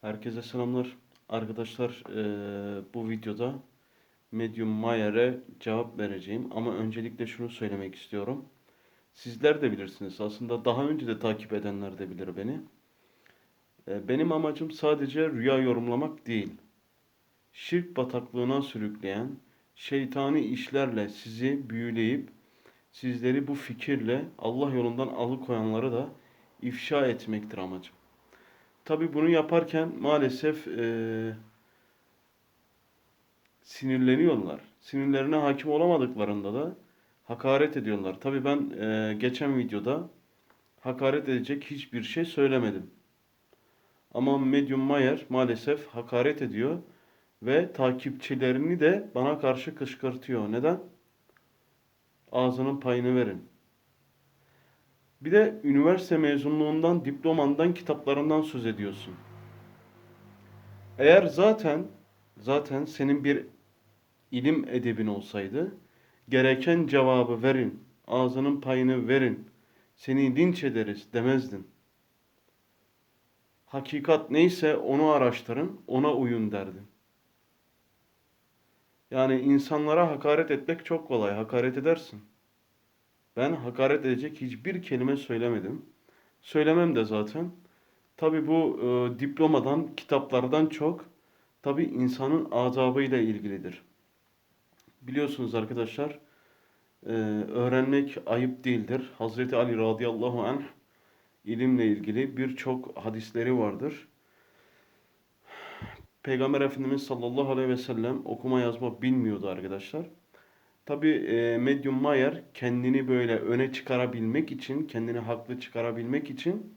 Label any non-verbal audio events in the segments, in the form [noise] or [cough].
Herkese selamlar. Arkadaşlar eee, bu videoda Medium Mayer'e cevap vereceğim. Ama öncelikle şunu söylemek istiyorum. Sizler de bilirsiniz. Aslında daha önce de takip edenler de bilir beni. Eee, benim amacım sadece rüya yorumlamak değil. Şirk bataklığına sürükleyen şeytani işlerle sizi büyüleyip sizleri bu fikirle Allah yolundan alıkoyanları da ifşa etmektir amacım. Tabii bunu yaparken maalesef eee, sinirleniyorlar. Sinirlerine hakim olamadıklarında da hakaret ediyorlar. Tabii ben eee, geçen videoda hakaret edecek hiçbir şey söylemedim. Ama Medium Mayer maalesef hakaret ediyor ve takipçilerini de bana karşı kışkırtıyor. Neden? Ağzının payını verin. Bir de üniversite mezunluğundan, diplomandan, kitaplarından söz ediyorsun. Eğer zaten zaten senin bir ilim edebin olsaydı gereken cevabı verin, ağzının payını verin, seni linç ederiz demezdin. Hakikat neyse onu araştırın, ona uyun derdin. Yani insanlara hakaret etmek çok kolay, hakaret edersin. Ben hakaret edecek hiçbir kelime söylemedim. Söylemem de zaten. Tabii bu e, diplomadan, kitaplardan çok tabii insanın adabıyla ilgilidir. Biliyorsunuz arkadaşlar, e, öğrenmek ayıp değildir. Hazreti Ali radıyallahu anh ilimle ilgili birçok hadisleri vardır. Peygamber Efendimiz sallallahu aleyhi ve sellem okuma yazma bilmiyordu arkadaşlar. Tabii e, Medium Mayer kendini böyle öne çıkarabilmek için, kendini haklı çıkarabilmek için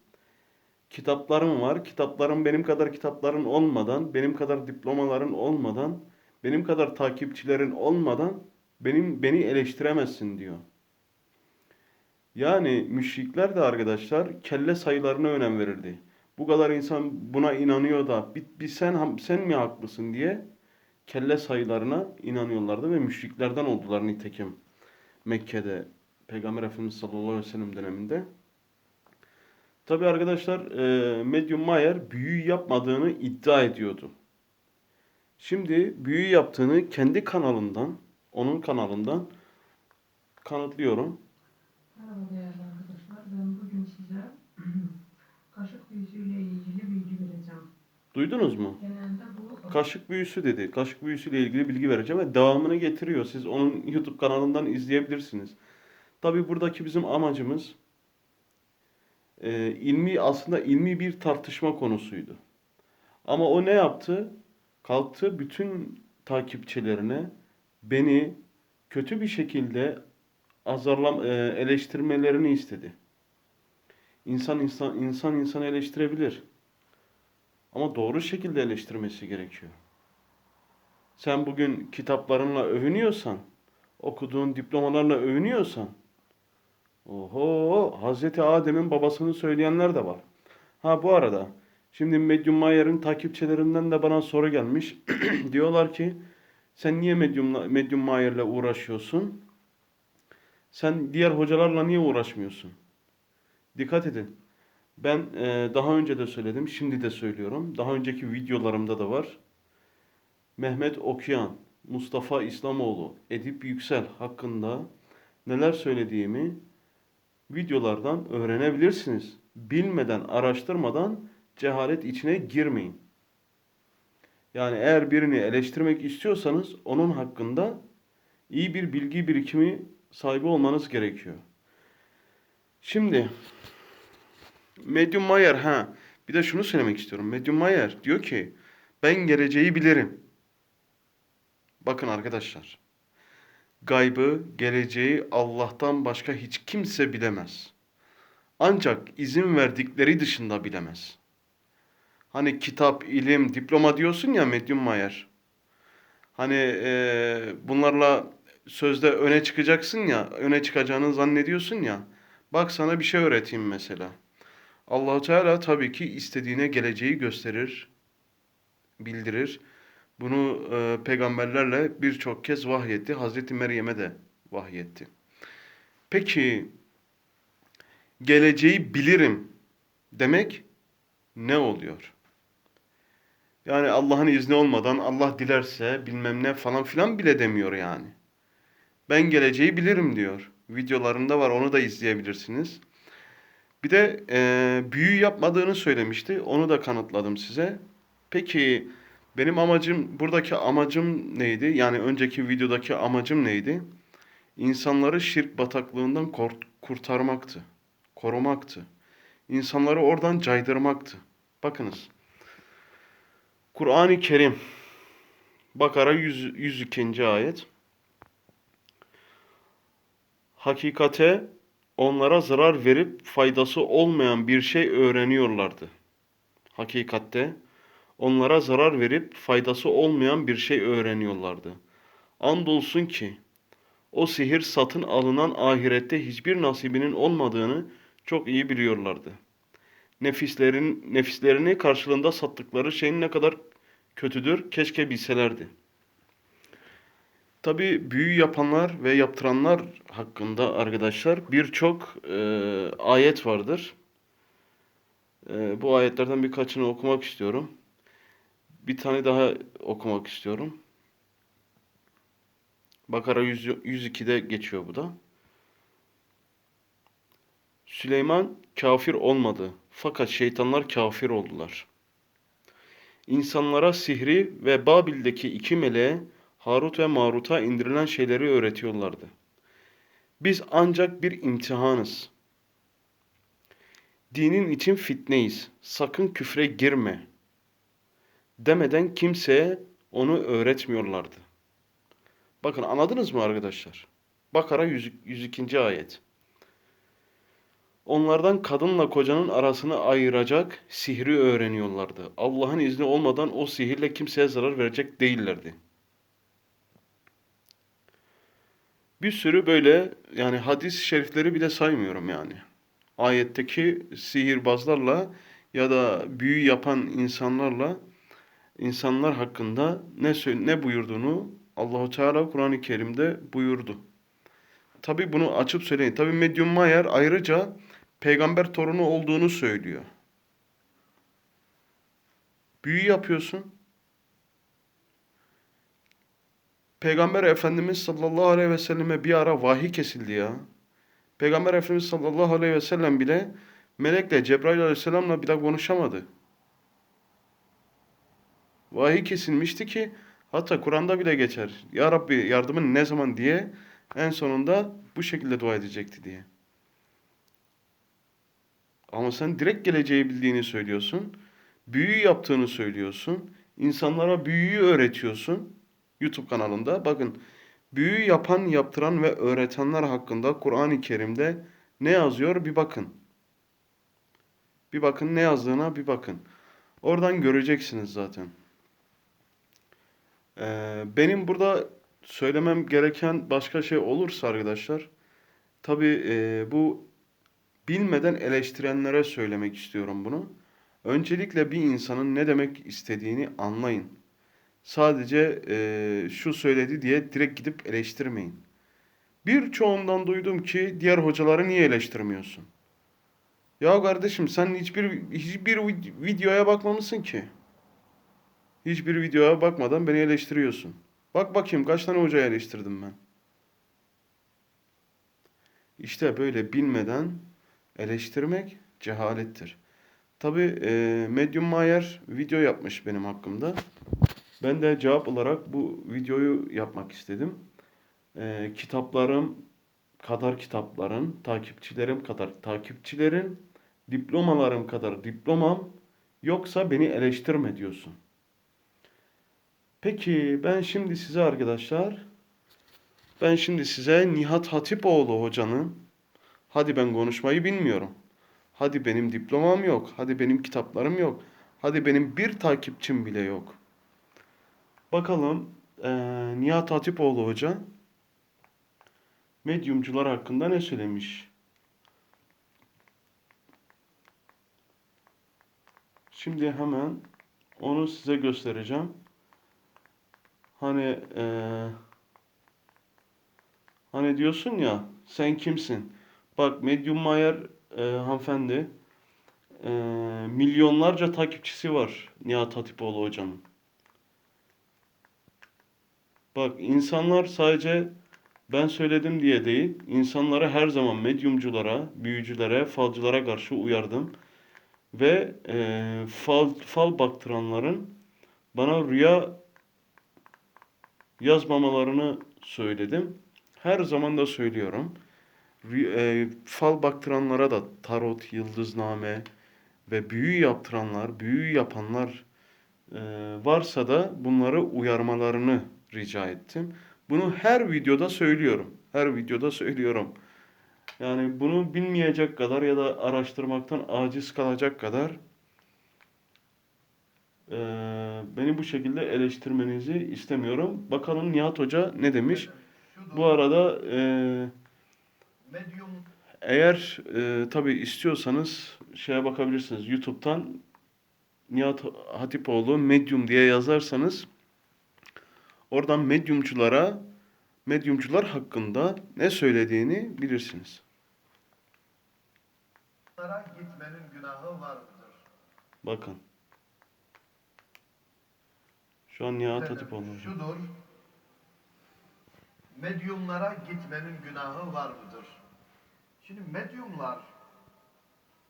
kitaplarım var. Kitaplarım benim kadar kitapların olmadan, benim kadar diplomaların olmadan, benim kadar takipçilerin olmadan benim beni eleştiremezsin diyor. Yani müşrikler de arkadaşlar kelle sayılarına önem verirdi. Bu kadar insan buna inanıyor da bir, bir sen sen mi haklısın diye kelle sayılarına inanıyorlardı ve müşriklerden oldular nitekim Mekke'de Peygamber Efendimiz sallallahu aleyhi ve sellem döneminde. Tabi arkadaşlar e, Medium Mayer büyü yapmadığını iddia ediyordu. Şimdi büyü yaptığını kendi kanalından, onun kanalından kanıtlıyorum. Merhaba değerli arkadaşlar. Ben bugün size [clears throat] kaşık büyüsüyle ilgili bilgi vereceğim. Duydunuz mu? Bu Kaşık büyüsü dedi. Kaşık büyüsüyle ilgili bilgi vereceğim ve devamını getiriyor. Siz onun YouTube kanalından izleyebilirsiniz. Tabii buradaki bizim amacımız e, ilmi aslında ilmi bir tartışma konusuydu. Ama o ne yaptı? Kalktı bütün takipçilerine beni kötü bir şekilde azarlam e, eleştirmelerini istedi. İnsan insan insan insanı eleştirebilir. Ama doğru şekilde eleştirmesi gerekiyor. Sen bugün kitaplarınla övünüyorsan, okuduğun diplomalarla övünüyorsan, oho, Hazreti Adem'in babasını söyleyenler de var. Ha bu arada, şimdi Medium Mayer'in takipçilerinden de bana soru gelmiş. [clears throat] Diyorlar ki, sen niye Medium, Medium Mayer'le uğraşıyorsun? Sen diğer hocalarla niye uğraşmıyorsun? Dikkat edin. Ben e, daha önce de söyledim, şimdi de söylüyorum. Daha önceki videolarımda da var. Mehmet Okuyan, Mustafa İslamoğlu, Edip Yüksel hakkında neler söylediğimi videolardan öğrenebilirsiniz. Bilmeden, araştırmadan cehalet içine girmeyin. Yani eğer birini eleştirmek istiyorsanız onun hakkında iyi bir bilgi birikimi sahibi olmanız gerekiyor. Şimdi Medium Mayer ha. Bir de şunu söylemek istiyorum. Medium Mayer diyor ki ben geleceği bilirim. Bakın arkadaşlar. Gaybı, geleceği Allah'tan başka hiç kimse bilemez. Ancak izin verdikleri dışında bilemez. Hani kitap, ilim, diploma diyorsun ya Medium Mayer. Hani eee, bunlarla sözde öne çıkacaksın ya, öne çıkacağını zannediyorsun ya. Bak sana bir şey öğreteyim mesela. Allahu Teala tabii ki istediğine geleceği gösterir, bildirir. Bunu e, peygamberlerle birçok kez vahyetti. Hazreti Meryem'e de vahyetti. Peki geleceği bilirim demek ne oluyor? Yani Allah'ın izni olmadan Allah dilerse bilmem ne falan filan bile demiyor yani. Ben geleceği bilirim diyor. Videolarında var onu da izleyebilirsiniz. Bir de e, büyü yapmadığını söylemişti. Onu da kanıtladım size. Peki benim amacım, buradaki amacım neydi? Yani önceki videodaki amacım neydi? İnsanları şirk bataklığından kurtarmaktı. Korumaktı. İnsanları oradan caydırmaktı. Bakınız. Kur'an-ı Kerim Bakara 100, 102. ayet. Hakikate onlara zarar verip faydası olmayan bir şey öğreniyorlardı. Hakikatte onlara zarar verip faydası olmayan bir şey öğreniyorlardı. Andolsun ki o sihir satın alınan ahirette hiçbir nasibinin olmadığını çok iyi biliyorlardı. Nefislerin nefislerini karşılığında sattıkları şeyin ne kadar kötüdür keşke bilselerdi. Tabi büyü yapanlar ve yaptıranlar hakkında arkadaşlar birçok e, ayet vardır. E, bu ayetlerden birkaçını okumak istiyorum. Bir tane daha okumak istiyorum. Bakara 100, 102'de geçiyor bu da. Süleyman kafir olmadı fakat şeytanlar kafir oldular. İnsanlara sihri ve Babil'deki iki meleğe Harut ve Marut'a indirilen şeyleri öğretiyorlardı. Biz ancak bir imtihanız. Dinin için fitneyiz. Sakın küfre girme. Demeden kimseye onu öğretmiyorlardı. Bakın anladınız mı arkadaşlar? Bakara 100 102. ayet. Onlardan kadınla kocanın arasını ayıracak sihri öğreniyorlardı. Allah'ın izni olmadan o sihirle kimseye zarar verecek değillerdi. Bir sürü böyle yani hadis-i şerifleri bile saymıyorum yani. Ayetteki sihirbazlarla ya da büyü yapan insanlarla insanlar hakkında ne ne buyurduğunu Allahu Teala Kur'an-ı Kerim'de buyurdu. Tabi bunu açıp söyleyin. Tabi Medyum Mayer ayrıca peygamber torunu olduğunu söylüyor. Büyü yapıyorsun. Peygamber Efendimiz sallallahu aleyhi ve selleme bir ara vahiy kesildi ya. Peygamber Efendimiz sallallahu aleyhi ve sellem bile melekle Cebrail aleyhisselamla bile konuşamadı. Vahiy kesilmişti ki hatta Kur'an'da bile geçer. Ya Rabbi yardımın ne zaman diye en sonunda bu şekilde dua edecekti diye. Ama sen direkt geleceği bildiğini söylüyorsun. Büyü yaptığını söylüyorsun. İnsanlara büyüyü öğretiyorsun. YouTube kanalında. Bakın büyü yapan, yaptıran ve öğretenler hakkında Kur'an-ı Kerim'de ne yazıyor bir bakın. Bir bakın ne yazdığına bir bakın. Oradan göreceksiniz zaten. Ee, benim burada söylemem gereken başka şey olursa arkadaşlar, tabii e, bu bilmeden eleştirenlere söylemek istiyorum bunu. Öncelikle bir insanın ne demek istediğini anlayın. Sadece e, şu söyledi diye direkt gidip eleştirmeyin. Birçoğundan duydum ki diğer hocaları niye eleştirmiyorsun? Ya kardeşim sen hiçbir hiçbir vid- videoya bakmamışsın ki. Hiçbir videoya bakmadan beni eleştiriyorsun. Bak bakayım kaç tane hocayı eleştirdim ben. İşte böyle bilmeden eleştirmek cehalettir. Tabi e, Medium Mayer video yapmış benim hakkımda. Ben de cevap olarak bu videoyu yapmak istedim. E, kitaplarım kadar kitapların, takipçilerim kadar takipçilerin, diplomalarım kadar diplomam yoksa beni eleştirme diyorsun. Peki ben şimdi size arkadaşlar ben şimdi size Nihat Hatipoğlu hocanın hadi ben konuşmayı bilmiyorum. Hadi benim diplomam yok. Hadi benim kitaplarım yok. Hadi benim bir takipçim bile yok. Bakalım eee Nihat Hatipoğlu hoca medyumcular hakkında ne söylemiş? Şimdi hemen onu size göstereceğim. Hani eee, hani diyorsun ya sen kimsin? Bak Medium Mayer eee, hanımefendi e, milyonlarca takipçisi var Nihat Hatipoğlu hocanın. Bak insanlar sadece ben söyledim diye değil, insanlara her zaman medyumculara, büyücülere, falcılara karşı uyardım. Ve e, fal, fal baktıranların bana rüya yazmamalarını söyledim. Her zaman da söylüyorum. Rü- e, fal baktıranlara da tarot, yıldızname ve büyü yaptıranlar, büyü yapanlar e, varsa da bunları uyarmalarını rica ettim. Bunu her videoda söylüyorum. Her videoda söylüyorum. Yani bunu bilmeyecek kadar ya da araştırmaktan aciz kalacak kadar e, beni bu şekilde eleştirmenizi istemiyorum. Bakalım Nihat Hoca ne demiş? Bu arada e, eğer e, tabii istiyorsanız şeye bakabilirsiniz. YouTube'dan Nihat Hatipoğlu Medium diye yazarsanız oradan medyumculara medyumcular hakkında ne söylediğini bilirsiniz. Gitmenin günahı var mıdır? Bakın. Şu an Nihat Hatipoğlu. Şudur. Medyumlara gitmenin günahı var mıdır? Şimdi medyumlar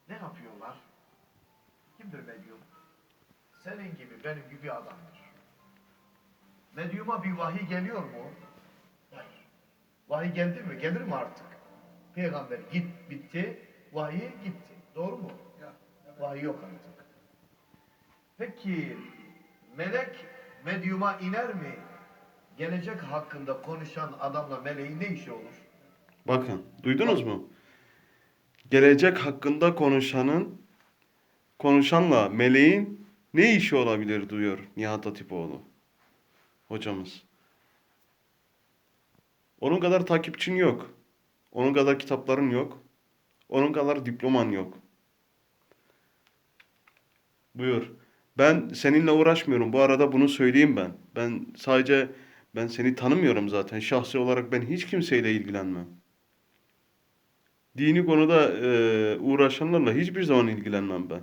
ne yapıyorlar? Kimdir medyum? Senin gibi, benim gibi adamdır. Medyuma bir vahiy geliyor mu? Hayır. Vahiy geldi mi? Gelir mi artık? Peygamber git bitti, vahiy gitti. Doğru mu? Vahiy yok artık. Peki melek medyuma iner mi? Gelecek hakkında konuşan adamla meleğin ne işi olur? Bakın, duydunuz mu? Gelecek hakkında konuşanın konuşanla meleğin ne işi olabilir diyor Nihat Hatipoğlu hocamız. Onun kadar takipçin yok. Onun kadar kitapların yok. Onun kadar diploman yok. Buyur. Ben seninle uğraşmıyorum. Bu arada bunu söyleyeyim ben. Ben sadece ben seni tanımıyorum zaten. Şahsi olarak ben hiç kimseyle ilgilenmem. Dini konuda e, uğraşanlarla hiçbir zaman ilgilenmem ben.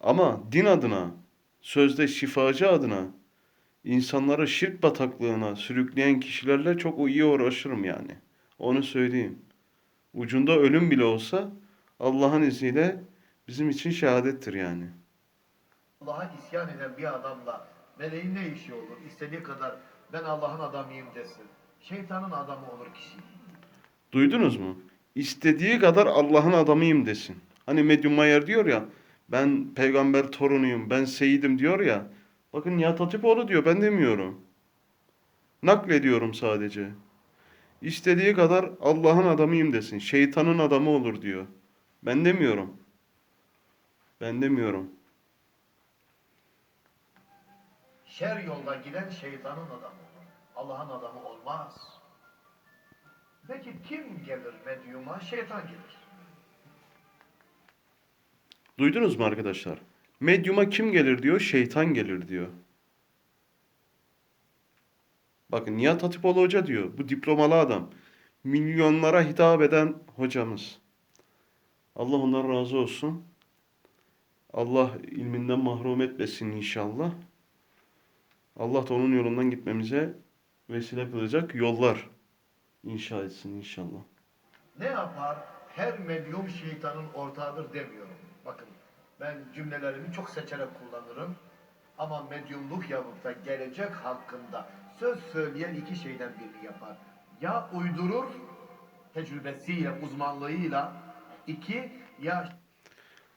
Ama din adına, sözde şifacı adına, insanları şirk bataklığına sürükleyen kişilerle çok iyi uğraşırım yani. Onu söyleyeyim. Ucunda ölüm bile olsa Allah'ın izniyle bizim için şehadettir yani. Allah'a isyan eden bir adamla meleğin ne işi olur? İstediği kadar ben Allah'ın adamıyım desin. Şeytanın adamı olur kişi. Duydunuz mu? İstediği kadar Allah'ın adamıyım desin. Hani Medyum Mayer diyor ya, ben peygamber torunuyum, ben seyidim diyor ya. Bakın Nihat Hatipoğlu diyor, ben demiyorum. Naklediyorum sadece. İstediği kadar Allah'ın adamıyım desin. Şeytanın adamı olur diyor. Ben demiyorum. Ben demiyorum. Şer yolda giden şeytanın adamı olur. Allah'ın adamı olmaz. Peki kim gelir medyuma? Şeytan gelir. Duydunuz mu arkadaşlar? Medyuma kim gelir diyor, şeytan gelir diyor. Bakın Nihat Hatipoğlu Hoca diyor, bu diplomalı adam. Milyonlara hitap eden hocamız. Allah ondan razı olsun. Allah ilminden mahrum etmesin inşallah. Allah da onun yolundan gitmemize vesile kılacak yollar inşa etsin inşallah. Ne yapar? Her medyum şeytanın ortağıdır demiyorum. Bakın ben cümlelerimi çok seçerek kullanırım. Ama medyumluk yapıp da gelecek hakkında söz söyleyen iki şeyden birini yapar. Ya uydurur tecrübesiyle, uzmanlığıyla. iki ya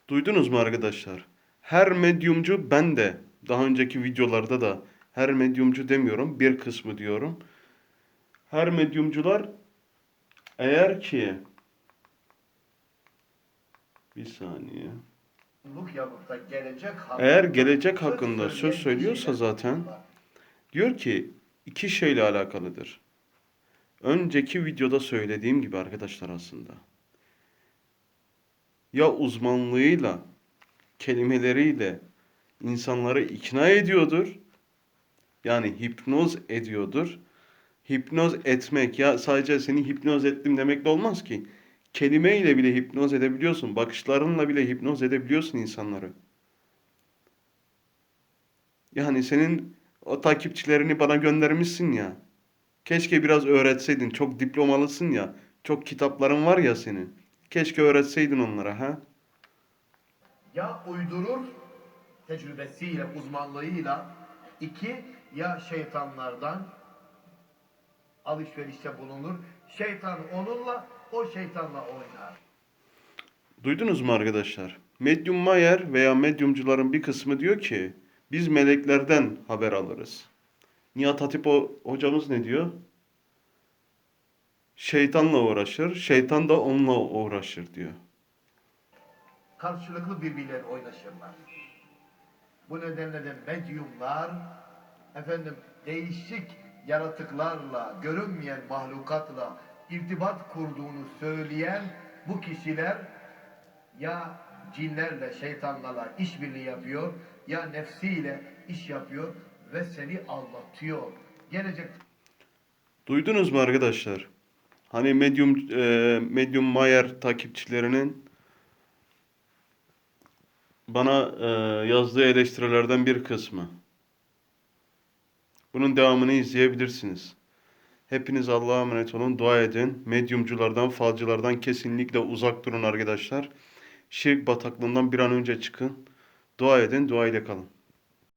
Duydunuz mu arkadaşlar? Her medyumcu ben de daha önceki videolarda da her medyumcu demiyorum bir kısmı diyorum. Her medyumcular eğer ki bir saniye. Gelecek Eğer gelecek hakkında söz iki söylüyorsa zaten diyor ki iki şeyle alakalıdır. Önceki videoda söylediğim gibi arkadaşlar aslında. Ya uzmanlığıyla, kelimeleriyle insanları ikna ediyordur. Yani hipnoz ediyordur. Hipnoz etmek ya sadece seni hipnoz ettim demekle olmaz ki. Kelimeyle bile hipnoz edebiliyorsun. Bakışlarınla bile hipnoz edebiliyorsun insanları. Yani senin o takipçilerini bana göndermişsin ya. Keşke biraz öğretseydin. Çok diplomalısın ya. Çok kitapların var ya senin. Keşke öğretseydin onlara ha. Ya uydurur tecrübesiyle, uzmanlığıyla iki ya şeytanlardan alışverişte bulunur. Şeytan onunla, o şeytanla oynar. Duydunuz mu arkadaşlar? Medyum Mayer veya medyumcuların bir kısmı diyor ki biz meleklerden haber alırız. Nihat Hatip o, hocamız ne diyor? Şeytanla uğraşır, şeytan da onunla uğraşır diyor. Karşılıklı birbirleri oynaşırlar. Bu nedenle de medyumlar efendim değişik yaratıklarla, görünmeyen mahlukatla irtibat kurduğunu söyleyen bu kişiler ya cinlerle, şeytanlarla işbirliği yapıyor ya nefsiyle iş yapıyor ve seni aldatıyor. Gelecek Duydunuz mu arkadaşlar? Hani Medium e, Medium Mayer takipçilerinin bana e, yazdığı eleştirilerden bir kısmı. Bunun devamını izleyebilirsiniz. Hepiniz Allah'a emanet olun. Dua edin. Medyumculardan, falcılardan kesinlikle uzak durun arkadaşlar. Şirk bataklığından bir an önce çıkın. Dua edin, dua ile kalın.